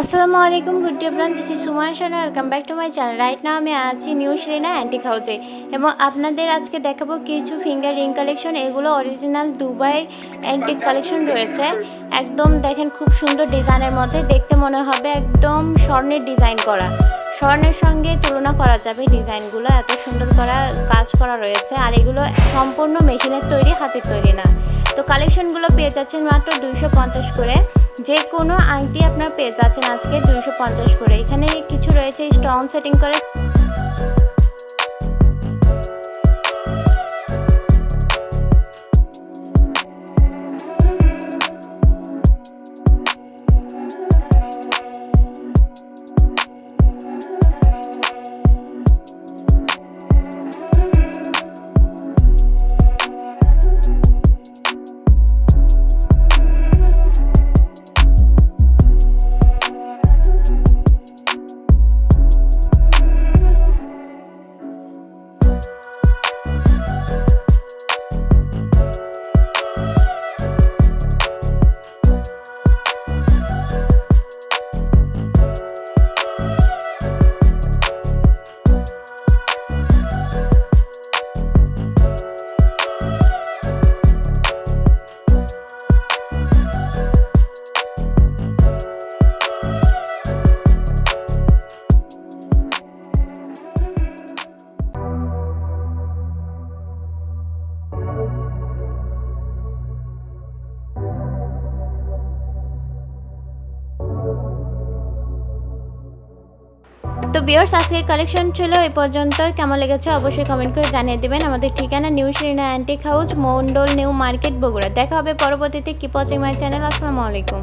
আসসালামু আলাইকুম good day bran this is Sumay Shana welcome back to my channel right now আমি আছি new Shrina antique হাউসে এবং আপনাদের আজকে দেখাবো কিছু ফিঙ্গার রিং কালেকশন এগুলো অরিজিনাল দুবাই অ্যান্টিক কালেকশন রয়েছে। একদম দেখেন, খুব সুন্দর ডিজাইনের মধ্যে। দেখতে মনে হবে একদম স্বর্ণের ডিজাইন করা। স্বর্ণের সঙ্গে তুলনা করা যাবে। ডিজাইনগুলো এত সুন্দর করা, কাজ করা রয়েছে। আর এগুলো সম্পূর্ণ মেশিনের তৈরি, হাতের তৈরি না। তো কালেকশনগুলো পেয়ে যাচ্ছেন মাত্র দুইশো পঞ্চাশ করে। যে কোনো আংটি আপনার পেয়ে যাচ্ছেন আজকে দুইশো পঞ্চাশ করে। এখানে কিছু রয়েছে, স্টোন সেটিং করে। বিয়ার্স আজকের কালেকশন ছিল এ পর্যন্ত কেমন লেগেছে অবশ্যই কমেন্ট করে জানিয়ে দেবেন। আমাদের ঠিকানা new Shrina antique house Mondal new market Bogura. দেখা হবে পরবর্তীতে। কিপচিং মাই চ্যানেল আসসালামু আলাইকুম।